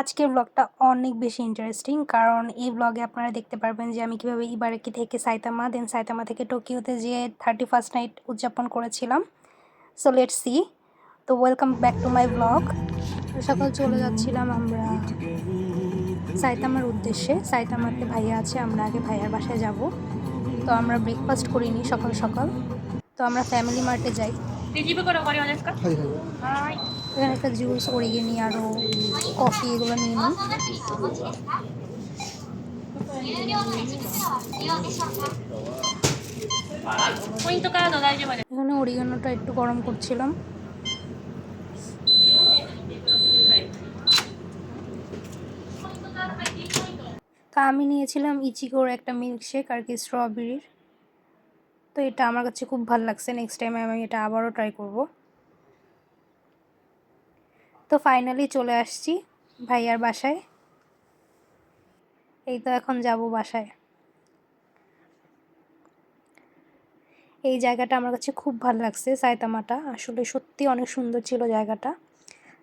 আজকের ব্লগটা অনেক বেশি ইন্টারেস্টিং কারণ এই ব্লগে আপনারা দেখতে পারবেন যে আমি কীভাবে ইবারাকি থেকে সাইতামা দেন সাইতামা থেকে টোকিওতে যেয়ে থার্টি ফার্স্ট নাইট উদযাপন করেছিলাম। সো লেট সি তো welcome back to my blog সকাল চলে যাচ্ছিলাম আমরা সাইতামার উদ্দেশ্যে। সাইতামাতে ভাইয়া আছে আমরা আগে ভাইয়ার বাসায় যাব। তো আমরা ব্রেকফাস্ট করিনি সকাল সকাল। তো আমরা ফ্যামিলি মার্টে যাই। এখানে একটা জুস ওরিগেনি আরও কফি এগুলো নিয়ে নিই। এখানে ওরিগেনোটা একটু গরম করছিলাম। তা আমি নিয়েছিলাম ইচিকোর একটা মিল্কশেক আর কি স্ট্রবেরির তো এটা আমার কাছে খুব ভালো লাগছে। নেক্সট টাইম আমি এটা আবারও ট্রাই করব। তো ফাইনালি চলে আসছি ভাইয়ার বাসায়। এই তো এখন যাব বাসায়। এই জায়গাটা আমার কাছে খুব ভালো লাগছে, সাইতামাটা। আসলে সত্যি অনেক সুন্দর ছিল জায়গাটা।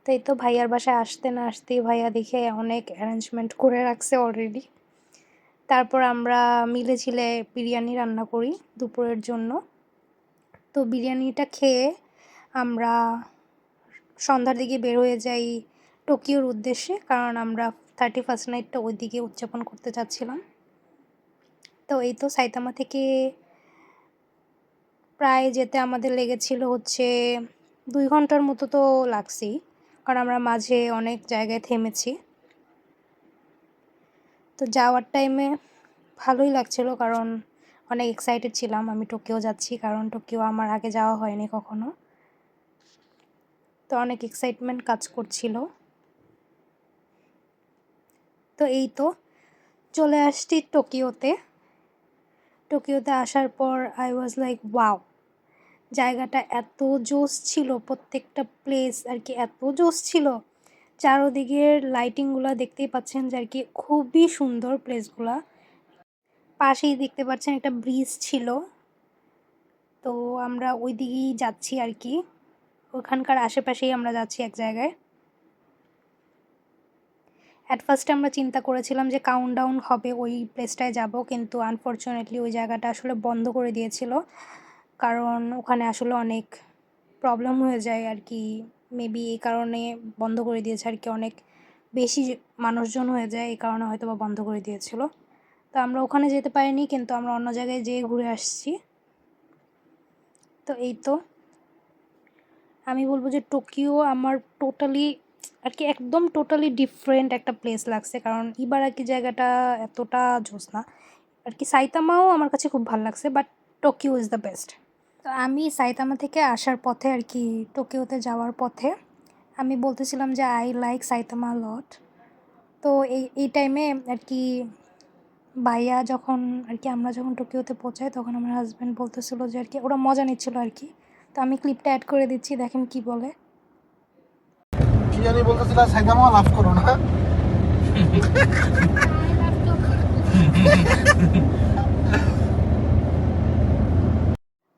তো এই তো ভাইয়ার বাসায় আসতে না আসতেই ভাইয়া দেখে অনেক অ্যারেঞ্জমেন্ট করে রাখছে অলরেডি তারপর আমরা মিলে ঝিলে বিরিয়ানি রান্না করি দুপুরের জন্য। তো বিরিয়ানিটা খেয়ে আমরা সন্ধ্যার দিকে বের হয়ে যাই টোকিওর উদ্দেশ্যে, কারণ আমরা থার্টি ফার্স্ট নাইটটা ওই দিকে উদযাপন করতে চাচ্ছিলাম। তো এই তো সাইতামা থেকে প্রায় যেতে আমাদের লেগেছিল হচ্ছে দুই ঘণ্টার মতো তো লাগছেই কারণ আমরা মাঝে অনেক জায়গায় থেমেছি। তো যাওয়ার টাইমে ভালোই লাগছিল, কারণ অনেক এক্সাইটেড ছিলাম। আমি টোকিও যাচ্ছি, কারণ টোকিও আমার আগে যাওয়া হয়নি কখনো। তো অনেক এক্সাইটমেন্ট কাজ করছিল। তো এই তো, চলে আসছি টোকিওতে। টোকিওতে আসার পর আই ওয়াজ লাইক ওয়াও জায়গাটা এত জোস ছিল, প্রত্যেকটা প্লেস আর কি এত জোস ছিল। চারোদিকের লাইটিংগুলো দেখতেই পাচ্ছেন যে আর কি খুবই সুন্দর প্লেসগুলা পাশেই দেখতে পাচ্ছেন একটা ব্রিজ ছিল। তো আমরা ওই দিকেই যাচ্ছি আর কি ওখানকার আশেপাশেই আমরা যাচ্ছি এক জায়গায়। অ্যাট ফার্স্ট আমরা চিন্তা করেছিলাম যে কাউন্টডাউন হবে ওই প্লেসটায় যাব, কিন্তু আনফর্চুনেটলি ওই জায়গাটা আসলে বন্ধ করে দিয়েছিল। কারণ ওখানে আসলে অনেক প্রবলেম হয়ে যায় আর কি। মেবি এই কারণে বন্ধ করে দিয়েছে আর কি অনেক বেশি মানুষজন হয়ে যায়, এই কারণে হয়তো বা বন্ধ করে দিয়েছিল। তো আমরা ওখানে যেতে পারিনি, কিন্তু আমরা অন্য জায়গায় যেয়ে ঘুরে আসছি। তো এই তো। আমি বলব যে টোকিও আমার টোটালি আর কি একদম টোটালি ডিফারেন্ট একটা প্লেস লাগছে। কারণ ইবারাকি জায়গাটা এতটা জোস না। আর কি সাইতামাও আমার কাছে খুব ভালো লাগছে but Tokyo is the best তো আমি সাইতামা থেকে আসার পথে আর কি টোকিওতে যাওয়ার পথে আমি বলতেছিলাম যে আই লাইক সাইতামা লট তো এই এই টাইমে আর কি বাইয়া যখন, আর কি আমরা যখন টোকিওতে পৌঁছাই, তখন আমার হাজব্যান্ড বলতেছিল যে আর কি, ওরা মজা নিচ্ছিল আর কি। তো আমি ক্লিপটা অ্যাড করে দিচ্ছি দেখেন কি বলে। কি জানি বলতেছিল সাইদামা লাভ করো না।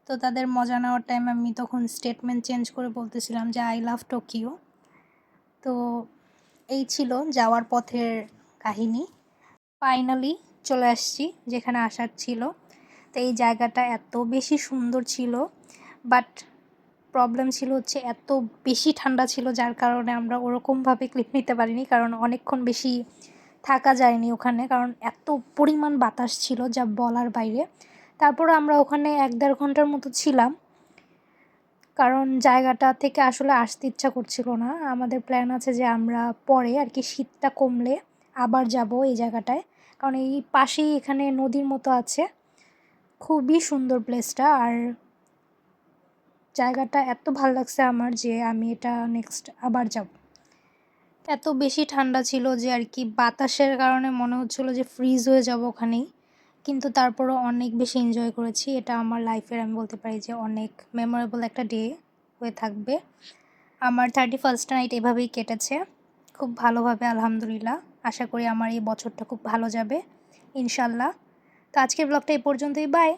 তো তাদের মজা নেওয়ার টাইম আমি তখন স্টেটমেন্ট চেঞ্জ করে বলতেছিলাম যে আই লাভ টোকিও তো এই ছিল যাওয়ার পথের কাহিনী। ফাইনালি চলে আসছি যেখানে আসার ছিল। তো এই জায়গাটা এত বেশি সুন্দর ছিল। বাট প্রবলেম ছিল হচ্ছে এত বেশি ঠান্ডা ছিল যার কারণে আমরা ওরকমভাবে ক্লিপ নিতে পারিনি, কারণ অনেকক্ষণ বেশি থাকা যায়নি ওখানে, কারণ এত পরিমাণ বাতাস ছিল যা বলার বাইরে। তারপর আমরা ওখানে এক দেড় ঘণ্টার মতো ছিলাম, কারণ জায়গাটা থেকে আসলে আসতে ইচ্ছা করছিল না। আমাদের প্ল্যান আছে যে আমরা পরে আর কি শীতটা কমলে আবার যাব এই জায়গাটায়, কারণ এই পাশেই এখানে নদীর মতো আছে। খুবই সুন্দর প্লেসটা আর জায়গাটা এত ভালো লাগছে আমার যে আমি এটা নেক্সট আবার যাব। এত বেশি ঠান্ডা ছিল যে আর কি বাতাসের কারণে মনে হচ্ছিল যে ফ্রিজ হয়ে যাব ওখানেই। কিন্তু তারপরও অনেক বেশি এনজয় করেছি। এটা আমার লাইফের আমি বলতে পারি যে অনেক মেমোরেবল একটা ডে হয়ে থাকবে। আমার থার্টি ফার্স্ট নাইট এভাবেই কেটেছে। খুব ভালোভাবে, আলহামদুলিল্লাহ। আশা করি আমার এই বছরটা খুব ভালো যাবে, ইনশাল্লাহ। তো আজকের ব্লগটা এই পর্যন্তই। বাই